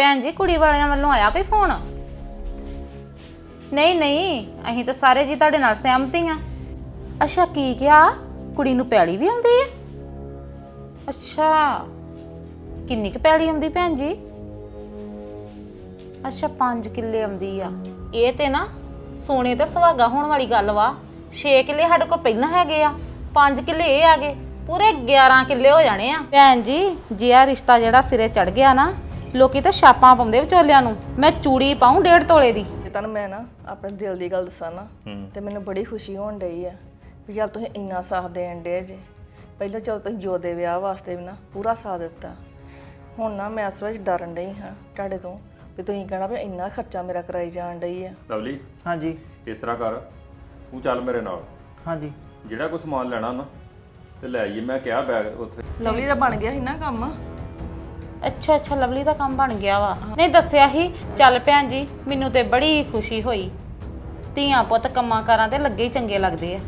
ਭੈਣ ਜੀ, ਕੁੜੀ ਵਾਲਿਆਂ ਵੱਲੋਂ ਆਇਆ ਕੋਈ ਫੋਨ? ਨਹੀਂ ਨਹੀਂ, ਅਸੀਂ ਤਾਂ ਸਾਰੇ ਜੀ ਤੁਹਾਡੇ ਨਾਲ ਸਹਿਮਤ ਹੀ ਆ ਅੱਛਾ, ਕੀ ਕਿਹਾ? ਕੁੜੀ ਨੂੰ ਪੈਲੀ ਵੀ ਆਉਂਦੀ ਹੈ? ਅੱਛਾ, ਕਿੰਨੀ ਕੁ ਪੈਲੀ ਆਉਂਦੀ ਭੈਣ ਜੀ? ਅੱਛਾ 5 ਕਿੱਲੇ ਆਉਂਦੀ ਆ। ਇਹ ਤੇ ਨਾ ਸੋਨੇ ਤੇ ਸੁਹਾਗਾ ਹੋਣ ਵਾਲੀ ਗੱਲ ਵਾ। 6 ਕਿੱਲੇ ਸਾਡੇ ਕੋਲ ਪਹਿਲਾਂ ਹੈਗੇ ਆ। 5 ਕਿੱਲੇ ਇਹ ਆ ਗਏ ਪੂਰੇ 11 ਕਿੱਲੇ ਹੋ ਜਾਣੇ ਆ। ਭੈਣ ਜੀ, ਜੇ ਆ ਰਿਸ਼ਤਾ ਜਿਹੜਾ ਸਿਰੇ ਚੜ ਗਿਆ ਨਾ ਲੋਕੀ ਤਾਂ ਛਾਪਾਂ ਪਾਉਂਦੇ ਵਿਚੋਲਿਆਂ ਨੂੰ। ਮੈਂ ਚੂੜੀ ਪਾਉਂ ਡੇਢ ਤੋਲੇ ਦੀ। ਜੇ ਤੁਹਾਨੂੰ ਮੈਂ ਨਾ ਆਪਣੇ ਦਿਲ ਦੀ ਗੱਲ ਦੱਸਾਂ ਨਾ ਤੇ ਮੈਨੂੰ ਬੜੀ ਖੁਸ਼ੀ ਹੋਣ ਡਈ ਆ ਵੀ ਚੱਲ ਤੁਸੀਂ ਇੰਨਾ ਸਾਥ ਦੇਣ ਡੇ ਜੇ। ਪਹਿਲਾਂ ਚਲ ਤੁਸੀਂ ਜੋ ਦੇ ਵਿਆਹ ਵਾਸਤੇ ਵੀ ਨਾ ਪੂਰਾ ਸਾਥ ਦਿੱਤਾ। ਹੁਣ ਨਾ ਮੈਂ ਇਸ ਵਿੱਚ ਡਰਨ ਡਈ ਹਾਂ ਤੁਹਾਡੇ ਤੋਂ ਵੀ ਤੁਸੀਂ ਕਹਿਣਾ ਵੀ ਇੰਨਾ ਖਰਚਾ ਮੇਰਾ ਕਰਾਈ ਜਾਣ ਡਈ ਆ। ਲਵਲੀ ਹਾਂਜੀ। ਇਸ ਤਰ੍ਹਾਂ ਕਰ ਤੂੰ ਚੱਲ ਮੇਰੇ ਨਾਲ। ਹਾਂਜੀ। ਜਿਹੜਾ ਕੋਈ ਸਮਾਨ ਲੈਣਾ ਨਾ ਤੇ ਲੈ ਆਈਏ। ਮੈਂ ਕਿਹਾ ਬੈਗ ਉੱਥੇ। ਲਵਲੀ ਦਾ ਬਣ ਗਿਆ ਸੀ ਨਾ ਕੰਮ। ਅੱਛਾ ਅੱਛਾ, ਲਵਲੀ ਦਾ ਕੰਮ ਬਣ ਗਿਆ ਵਾ। ਨਹੀਂ, ਦੱਸਿਆ ਹੀ ਚੱਲ ਭੈਣ ਜੀ, ਮੈਨੂੰ ਤੇ ਬੜੀ ਖੁਸ਼ੀ ਹੋਈ। ਧੀਆਂ ਪੁੱਤ ਕੰਮਾਂ ਕਾਰਾਂ ਤੇ ਲੱਗੇ ਹੀ ਚੰਗੇ ਲੱਗਦੇ ਆ।